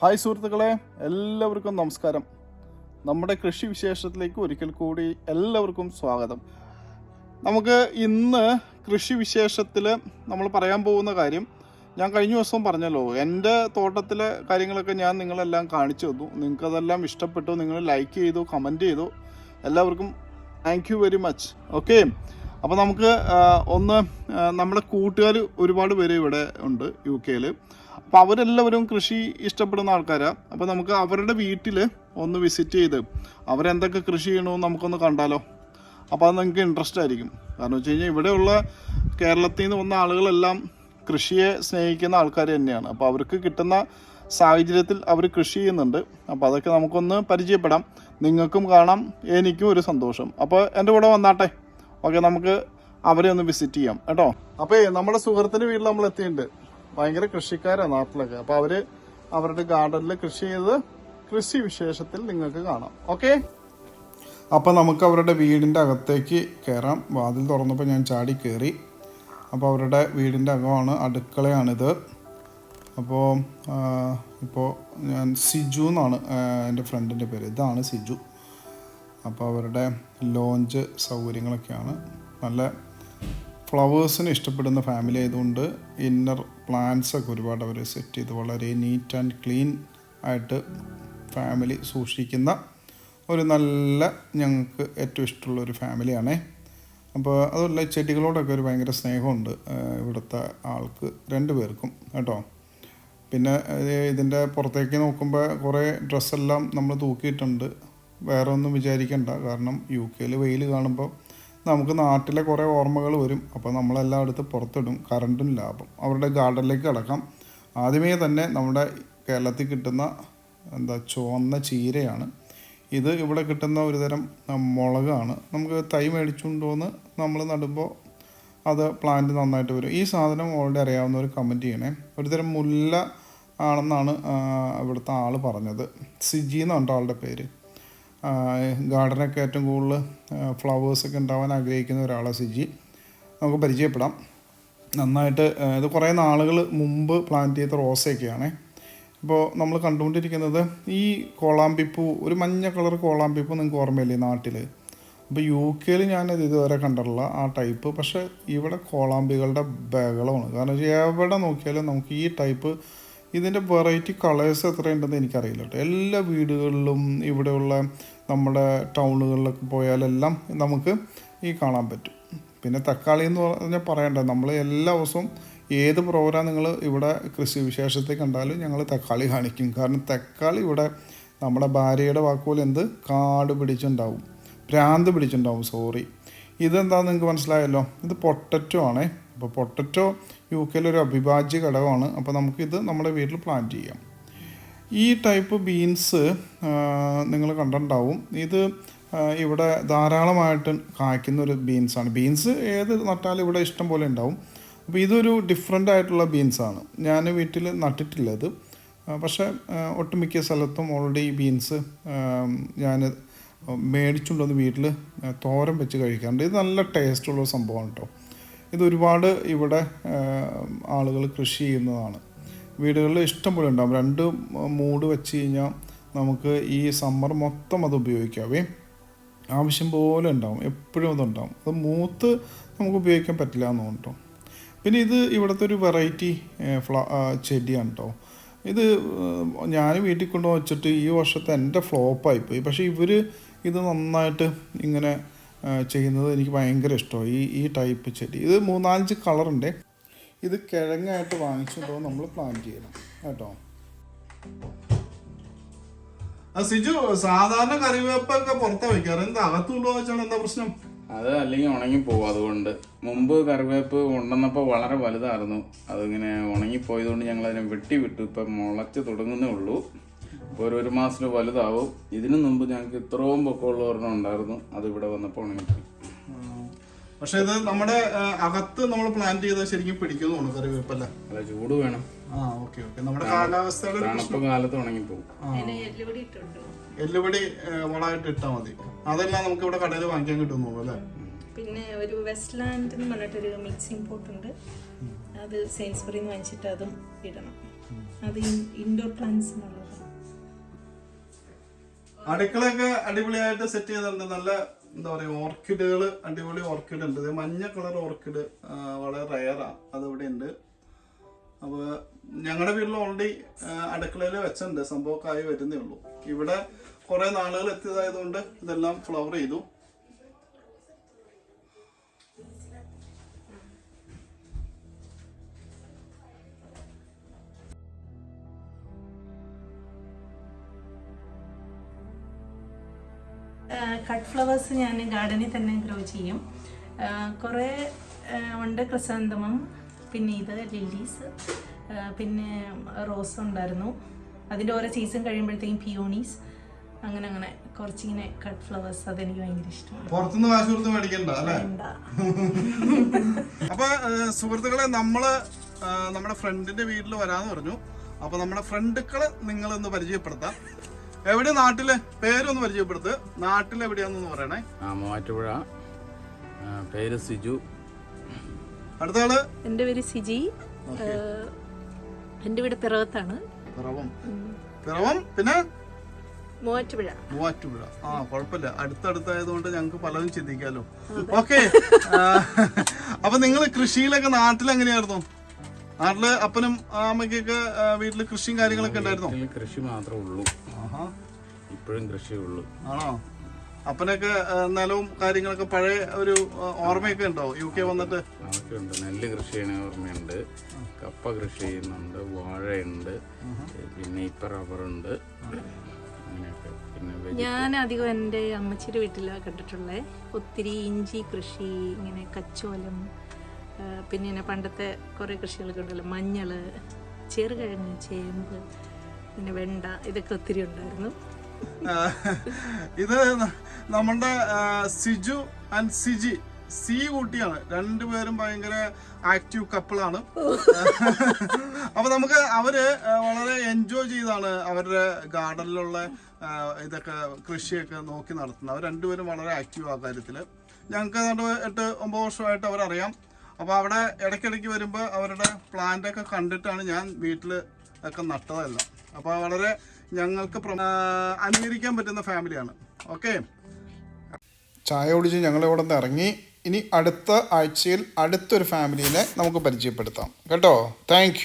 Hi സുഹൃത്തുക്കളെ എല്ലാവർക്കും നമസ്കാരം. നമ്മുടെ കൃഷി വിശേഷത്തിലേക്ക് ഒരിക്കൽ കൂടി എല്ലാവർക്കും സ്വാഗതം. നമുക്ക് ഇന്ന് കൃഷി വിശേഷത്തിൽ നമ്മൾ പറയാൻ പോകുന്ന കാര്യം ഞാൻ കഴിഞ്ഞ ദിവസം പറഞ്ഞല്ലോ എന്റെ തോട്ടത്തിലെ കാര്യങ്ങളൊക്കെ ഞാൻ നിങ്ങളെല്ലാം കാണിച്ചു തന്നു. നിങ്ങൾക്കതെല്ലാം ഇഷ്ടപ്പെട്ടു നിങ്ങൾ ലൈക്ക് ചെയ്തു കമന്റ് ചെയ്തു. എല്ലാവർക്കും thank you very much okay അപ്പോൾ നമുക്ക് ഒന്ന് നമ്മുടെ കൂട്ടുകാർ ഒരുപാട് പേര് ഇവിടെ ഉണ്ട് യു കെയിൽ അപ്പോൾ അവരെല്ലാവരും കൃഷി ഇഷ്ടപ്പെടുന്ന ആൾക്കാരാണ് അപ്പോൾ നമുക്ക് അവരുടെ വീട്ടിൽ ഒന്ന് വിസിറ്റ് ചെയ്ത് അവരെന്തൊക്കെ കൃഷി ചെയ്യണമെന്ന് നമുക്കൊന്ന് കണ്ടാലോ. അപ്പോൾ അത് നിങ്ങൾക്ക് ഇൻട്രസ്റ്റ് ആയിരിക്കും. കാരണം വെച്ച് കഴിഞ്ഞാൽ ഇവിടെയുള്ള കേരളത്തിൽ നിന്ന് വന്ന ആളുകളെല്ലാം കൃഷിയെ സ്നേഹിക്കുന്ന ആൾക്കാർ തന്നെയാണ്. അപ്പോൾ അവർക്ക് കിട്ടുന്ന സാഹചര്യത്തിൽ അവർ കൃഷി ചെയ്യുന്നുണ്ട്. അപ്പോൾ അതൊക്കെ നമുക്കൊന്ന് പരിചയപ്പെടാം. നിങ്ങൾക്കും കാണാം. എനിക്കും ഒരു സന്തോഷം. അപ്പോൾ എന്റെ കൂടെ വന്നാട്ടെ. ഓക്കെ നമുക്ക് അവരെ ഒന്ന് വിസിറ്റ് ചെയ്യാം കേട്ടോ? അപ്പോൾ നമ്മുടെ സുഹൃത്തിന്റെ വീട്ടിൽ നമ്മൾ എത്തിയിട്ടുണ്ട്. ഭയങ്കര കൃഷിക്കാരാണ് നാട്ടിലൊക്കെ. അപ്പൊ അവർ അവരുടെ ഗാർഡനിൽ കൃഷി ചെയ്ത് കൃഷി വിശേഷത്തിൽ നിങ്ങൾക്ക് കാണാം. ഓക്കെ? അപ്പോൾ നമുക്ക് അവരുടെ വീടിന്റെ അകത്തേക്ക് കയറാം വാതിൽ തുറന്നപ്പോൾ ഞാൻ ചാടി കയറി അപ്പോൾ അവരുടെ വീടിന്റെ അകമാണ് അടുക്കളയാണിത്. അപ്പോൾ ഇപ്പോൾ ഞാൻ സിജു എന്നാണ് എന്റെ ഫ്രണ്ടിന്റെ പേര്. ഇതാണ് സിജു. അപ്പോൾ അവരുടെ ലോഞ്ച് സൗകര്യങ്ങളൊക്കെയാണ്. നല്ല ഫ്ലവേഴ്സിന് ഇഷ്ടപ്പെടുന്ന ഫാമിലി ആയതുകൊണ്ട് ഇന്നർ പ്ലാന്റ്സ് ഒക്കെ ഒരുപാട് അവർ സെറ്റ് ചെയ്ത് വളരെ നീറ്റ് ആൻഡ് ക്ലീൻ ആയിട്ട് ഫാമിലി സൂക്ഷിക്കുന്ന ഒരു നല്ല ഞങ്ങൾക്ക് ഏറ്റവും ഇഷ്ടമുള്ള ഒരു ഫാമിലിയാണേ അപ്പോൾ അതുമല്ല ചെടികളോടൊക്കെ ഒരു ഭയങ്കര സ്നേഹമുണ്ട്. ഇവിടുത്തെ ആൾക്ക് രണ്ട് പേർക്കും കേട്ടോ. പിന്നെ ഇത് ഇതിന്റെ പുറത്തേക്ക് നോക്കുമ്പോൾ കുറേ ഡ്രസ്സെല്ലാം നമ്മൾ തൂക്കിയിട്ടുണ്ട്. വേറെ ഒന്നും വിചാരിക്കണ്ട. കാരണം യു കെയിൽ വെയിൽ കാണുമ്പോൾ നമുക്ക് നാട്ടിലെ കുറേ ഓർമ്മകൾ വരും. അപ്പോൾ നമ്മളെല്ലാം എടുത്ത് പുറത്തിടും. കറണ്ടും ലാഭം. അവരുടെ ഗാർഡനിലേക്ക് കിടക്കാം. ആദ്യമേ തന്നെ നമ്മുടെ കേരളത്തിൽ കിട്ടുന്ന എന്താ ചുവന്ന ചീരയാണ്. ഇത് ഇവിടെ കിട്ടുന്ന ഒരുതരം മുളകാണ്. നമുക്ക് തൈ മേടിച്ചുകൊണ്ടുവന്ന് നമ്മൾ നടുമ്പോൾ അത് പ്ലാന്റ് നന്നായിട്ട് വരും. ഈ സാധനം ഓൾറെഡി അറിയാവുന്നവർ കമന്റ് ചെയ്യണേ. ഒരുതരം മുല്ല ആണെന്നാണ് ഇവിടുത്തെ ആൾ പറഞ്ഞത്. സിജി എന്നുണ്ടോ ആളുടെ പേര്. ഗാർഡനൊക്കെ ഏറ്റവും കൂടുതൽ ഫ്ലവേഴ്സൊക്കെ ഉണ്ടാവാൻ ആഗ്രഹിക്കുന്ന ഒരാളാണ് സിജി. നമുക്ക് പരിചയപ്പെടാം. നന്നായിട്ട് ഇത് കുറേ നാളുകൾ മുമ്പ് പ്ലാന്റ് ചെയ്ത റോസയൊക്കെയാണേ. ഇപ്പോൾ നമ്മൾ കണ്ടുകൊണ്ടിരിക്കുന്നത് ഈ കോളാമ്പിപ്പൂ ഒരു മഞ്ഞ കളർ കോളാമ്പിപ്പൂ നിങ്ങൾക്ക് ഓർമ്മയില്ലേ നാട്ടിൽ? അപ്പോൾ യു കെയിൽ ഞാനത് ഇതുവരെ കണ്ടിട്ടില്ല ആ ടൈപ്പ് പക്ഷേ ഇവിടെ കോളാമ്പികളുടെ ബഹളമാണ്. കാരണം എവിടെ നോക്കിയാലും നമുക്ക് ഈ ടൈപ്പ് ഇതിന്റെ വെറൈറ്റി കളേഴ്സ് എത്രയുണ്ടെന്ന് എനിക്കറിയില്ല കേട്ടോ. എല്ലാ വീടുകളിലും ഇവിടെയുള്ള നമ്മുടെ ടൗണുകളിലൊക്കെ പോയാലെല്ലാം നമുക്ക് ഈ കാണാൻ പറ്റും. പിന്നെ തക്കാളി എന്ന് പറഞ്ഞാൽ പറയണ്ട നമ്മൾ എല്ലാ ദിവസവും ഏത് പ്രോഗ്രാം നിങ്ങൾ ഇവിടെ കൃഷി വിശേഷത്തെ കണ്ടാലും ഞങ്ങൾ തക്കാളി കാണിക്കും. കാരണം തക്കാളി ഇവിടെ നമ്മുടെ ഭാര്യയുടെ വാക്കുപോലെ എന്ത്? കാട് പിടിച്ചുണ്ടാവും. ഭ്രാന്ത് പിടിച്ചിട്ടുണ്ടാവും സോറി ഇതെന്താണെന്ന് നിങ്ങൾക്ക് മനസ്സിലായല്ലോ? ഇത് പൊട്ടറ്റോ ആണേ. അപ്പോൾ പൊട്ടറ്റോ യു കെയിലൊരു അവിഭാജ്യ ഘടകമാണ് അപ്പോൾ നമുക്കിത് നമ്മുടെ വീട്ടിൽ പ്ലാൻ ചെയ്യാം. ഈ ടൈപ്പ് ബീൻസ് നിങ്ങൾ കണ്ടിട്ടുണ്ടാവും. ഇത് ഇവിടെ ധാരാളമായിട്ട് കായ്ക്കുന്ന ഒരു ബീൻസാണ് ബീൻസ് ഏത് നട്ടാലും ഇവിടെ ഇഷ്ടം പോലെ ഉണ്ടാവും. അപ്പോൾ ഇതൊരു ഡിഫറെന്റ് ആയിട്ടുള്ള ബീൻസാണ് ഞാൻ വീട്ടിൽ നട്ടിട്ടില്ല ഇത്. പക്ഷേ ഒട്ടുമിക്ക സ്ഥലത്തും ഓൾറെഡി ബീൻസ് ഞാൻ മേടിച്ചുകൊണ്ടുവന്ന് വീട്ടിൽ തോരൻ വെച്ച് കഴിക്കാറുണ്ട്. ഇത് നല്ല ടേസ്റ്റുള്ള സംഭവമാണ് കേട്ടോ ഇത് ഒരുപാട് ഇവിടെ ആളുകൾ കൃഷി ചെയ്യുന്നതാണ്. വീടുകളിൽ ഇഷ്ടം പോലെ ഉണ്ടാകും രണ്ട് മൂട് വെച്ച് കഴിഞ്ഞാൽ നമുക്ക് ഈ സമ്മർ മൊത്തം അത് ഉപയോഗിക്കാവേ ആവശ്യം പോലെ ഉണ്ടാവും. എപ്പോഴും അതുണ്ടാവും. അത് മൂത്ത് നമുക്ക് ഉപയോഗിക്കാൻ പറ്റില്ല എന്ന് കേട്ടോ പിന്നെ ഇത് ഇവിടുത്തെ ഒരു വെറൈറ്റി ഫ്ല ചെടിയാണ് കേട്ടോ ഇത് ഞാൻ വീട്ടിൽ കൊണ്ടു വെച്ചിട്ട് ഈ വർഷത്തെ എന്റെ ഫ്ലോപ്പായിപ്പോയി പക്ഷേ ഇവർ ഇത് നന്നായിട്ട് ഇങ്ങനെ ചെയ്യുന്നത് എനിക്ക് ഭയങ്കര ഇഷ്ടമാണ് ഈ ഈ ടൈപ്പ് ചെടി. ഇത് മൂന്നാലഞ്ച് കളറുണ്ട് ഇത് കിഴങ്ങായിട്ട് വാങ്ങിച്ചിട്ടോ നമ്മൾ പ്ലാൻ ചെയ്യണം. കേട്ടോ? സിജു സാധാരണ കറിവേപ്പൊക്കെ പുറത്താ വെക്കാറ് എന്താ അകത്തുണ്ടോ വെച്ചാണ് എന്താ പ്രശ്നം? അത് അല്ലെങ്കിൽ ഉണങ്ങി പോകും അതുകൊണ്ട് മുമ്പ് കറിവേപ്പ് ഉണ്ടെന്നപ്പോൾ വളരെ വലുതായിരുന്നു. അതിങ്ങനെ ഉണങ്ങിപ്പോയതുകൊണ്ട് ഞങ്ങൾ അതിനെ വെട്ടി വിട്ടു ഇപ്പം മുളച്ച് തുടങ്ങുന്നേ ഉള്ളൂ. ഒരു ഒരു മാസത്തിൽ വലുതാവും. ഇതിനു മുമ്പ് ഞങ്ങൾക്ക് ഇത്രയും പൊക്കമുള്ള ഒരെണ്ണം ഉണ്ടായിരുന്നു. അത് ഇവിടെ വന്നപ്പോൾ ഉണങ്ങി പക്ഷെ ഇത് നമ്മുടെ അകത്ത് നമ്മൾ പ്ലാൻ ചെയ്താൽ ശരിക്കും പിടിക്കുന്നു കറിവേപ്പല്ല അല്ല ചൂട് വേണം. ആ ഓക്കെ ഓക്കെ. നമ്മുടെ കാലാവസ്ഥയുടെ തണുപ്പ് കാലത്ത് ഉണങ്ങിപ്പോവും എല്ലുപടി വളമായിട്ട് ഇട്ടാൽ മതി. അതെല്ലാം നമുക്ക് ഇവിടെ കടയിൽ വാങ്ങിക്കാൻ കിട്ടുന്നുള്ളൂ അല്ലേ? പിന്നെ ഒരു വെസ്റ്റ്ലാൻഡ് എന്ന് പറഞ്ഞിട്ടൊരു മിക്സിംഗ് പോട്ട് ഉണ്ട്. അത് സെയിൻസ്ബറിന്ന് വാങ്ങിച്ചിട്ട് അതും ഇടണം. അത് ഇൻഡോർ പ്ലാന്റ്സിനുള്ളതാണ് അടുക്കളയൊക്കെ അടിപൊളിയായിട്ട് സെറ്റ് ചെയ്തിട്ടുണ്ട്. നല്ല എന്താ പറയുക ഓർക്കിഡുകൾ അടിപൊളി ഓർക്കിഡ് ഉണ്ട്. മഞ്ഞ കളർ ഓർക്കിഡ് വളരെ റയറാണ് അത് ഇവിടെ ഉണ്ട്. അപ്പോൾ ഞങ്ങളുടെ വീട്ടിൽ ഓൾറെഡി അടുക്കളയിൽ വെച്ചിട്ടുണ്ട്. സംഭവമൊക്കെ ആയി വരുന്നേ ഉള്ളൂ. ഇവിടെ കുറേ നാളുകൾ എത്തിയതായതുകൊണ്ട് ഇതെല്ലാം ഫ്ലവർ ചെയ്തു. കട്ട് ഫ്ലവേഴ്സ് ഞാൻ ഗാർഡനിൽ തന്നെ ഗ്രോ ചെയ്യും. കുറേ ഉണ്ട് ക്രിസാന്തമം പിന്നെ ഇത് ലില്ലീസ് പിന്നെ റോസ് ഉണ്ടായിരുന്നു. അതിന്റെ ഓരോ സീസൺ കഴിയുമ്പോഴത്തേക്കും പിയോണീസ് അങ്ങനെ അങ്ങനെ കുറച്ചിങ്ങനെ കട്ട് ഫ്ലവേഴ്സ് അതെനിക്ക് ഭയങ്കര ഇഷ്ടമാണ്. പുറത്തുനിന്ന് കാശ് കൊടുത്ത് മേടിക്കണ്ട അല്ലേ? അപ്പൊ സുഹൃത്തുക്കളെ നമ്മൾ നമ്മുടെ ഫ്രണ്ടിന്റെ വീട്ടിൽ വരാന്ന് പറഞ്ഞു. അപ്പൊ നമ്മുടെ ഫ്രണ്ടുക്കളെ നിങ്ങളൊന്ന് പരിചയപ്പെടുത്താം. എവിടെ നാട്ടിലെ? പേരൊന്ന് പരിചയപ്പെടുത്ത്. നാട്ടിൽ എവിടെയാണെന്ന് പറയണേ. ആ മൂവാറ്റുപുഴ. പേര് സിജു. അടുത്ത ആൾ എന്റെ പേര് സിജി. എന്റെ വീട് പിറവത്താണ്. പിറവം. പിറവം? പിന്നെ? മൂവാറ്റുപുഴ. മൂവാറ്റുപുഴ. ആ കുഴപ്പമില്ല. അടുത്തടുത്തായതുകൊണ്ട് ഞങ്ങൾക്ക് പലതും ചിന്തിക്കാലോ. ഓക്കെ. അപ്പൊ നിങ്ങൾ കൃഷിയിലൊക്കെ നാട്ടിൽ എങ്ങനെയായിരുന്നു നാട്ടിൽ അപ്പനും അമ്മയ്ക്കൊക്കെ വീട്ടിൽ വീട്ടിൽ കൃഷിയും കാര്യങ്ങളൊക്കെ ഉണ്ടായിരുന്നോ? കൃഷി മാത്രമേ ഉള്ളൂ. ആഹാ. ഇപ്പോഴും കൃഷിയേ ഉള്ളൂ. ആണോ? അപ്പനൊക്കെ നിലവും കാര്യങ്ങളൊക്കെ പഴയ ഒരു ഓർമ്മയൊക്കെ ഉണ്ടോ? യു കെ വന്നിട്ട്? ഉണ്ട് നെല്ല് കൃഷി ചെയ്യണ ഓർമ്മയുണ്ട്. കപ്പ കൃഷി ചെയ്യുന്നുണ്ട്. വാഴയുണ്ട്. പിന്നെ ഇപ്പൊ റബ്ബറുണ്ട്. ഞാൻ അധികം എന്റെ അമ്മച്ചിയുടെ വീട്ടിലാണ് കണ്ടിട്ടുള്ളത് ഒത്തിരി ഇഞ്ചി കൃഷി ഇങ്ങനെ കച്ചോലം പിന്നെ ഇങ്ങനെ പണ്ടത്തെ കുറേ കൃഷികളൊക്കെ ഉണ്ടല്ലോ. മഞ്ഞൾ ചെറുകിഴങ്ങ് ചേമ്പ് പിന്നെ വെണ്ട ഇതൊക്കെ ഒത്തിരി ഉണ്ടായിരുന്നു. ഇത് നമ്മുടെ സിജു ആൻഡ് സിജി സി കൂട്ടിയാണ്. രണ്ടുപേരും ഭയങ്കര ആക്റ്റീവ് കപ്പിളാണ് അപ്പൊ നമുക്ക് അവർ വളരെ എൻജോയ് ചെയ്താണ് അവരുടെ ഗാർഡനിലുള്ള ഇതൊക്കെ കൃഷിയൊക്കെ നോക്കി നടത്തുന്നത്. അവർ രണ്ടുപേരും വളരെ ആക്റ്റീവ് ആ കാര്യത്തിൽ. ഞങ്ങൾക്ക് ഏതാണ്ട് എട്ട് ഒമ്പത് വർഷമായിട്ട് അവരറിയാം. അപ്പോൾ അവിടെ ഇടയ്ക്കിടയ്ക്ക് വരുമ്പോൾ അവരുടെ പ്ലാന്റ് ഒക്കെ കണ്ടിട്ടാണ് ഞാൻ വീട്ടിൽ ഒക്കെ നട്ടതല്ല. അപ്പോൾ വളരെ ഞങ്ങൾക്ക് അനുകരിക്കാൻ പറ്റുന്ന ഫാമിലിയാണ് ഓക്കെ ചായ കുടിച്ച് ഞങ്ങൾ ഇവിടെ നിന്ന് ഇറങ്ങി. ഇനി അടുത്ത ആഴ്ചയിൽ അടുത്തൊരു ഫാമിലിനെ നമുക്ക് പരിചയപ്പെടുത്താം. കേട്ടോ? താങ്ക്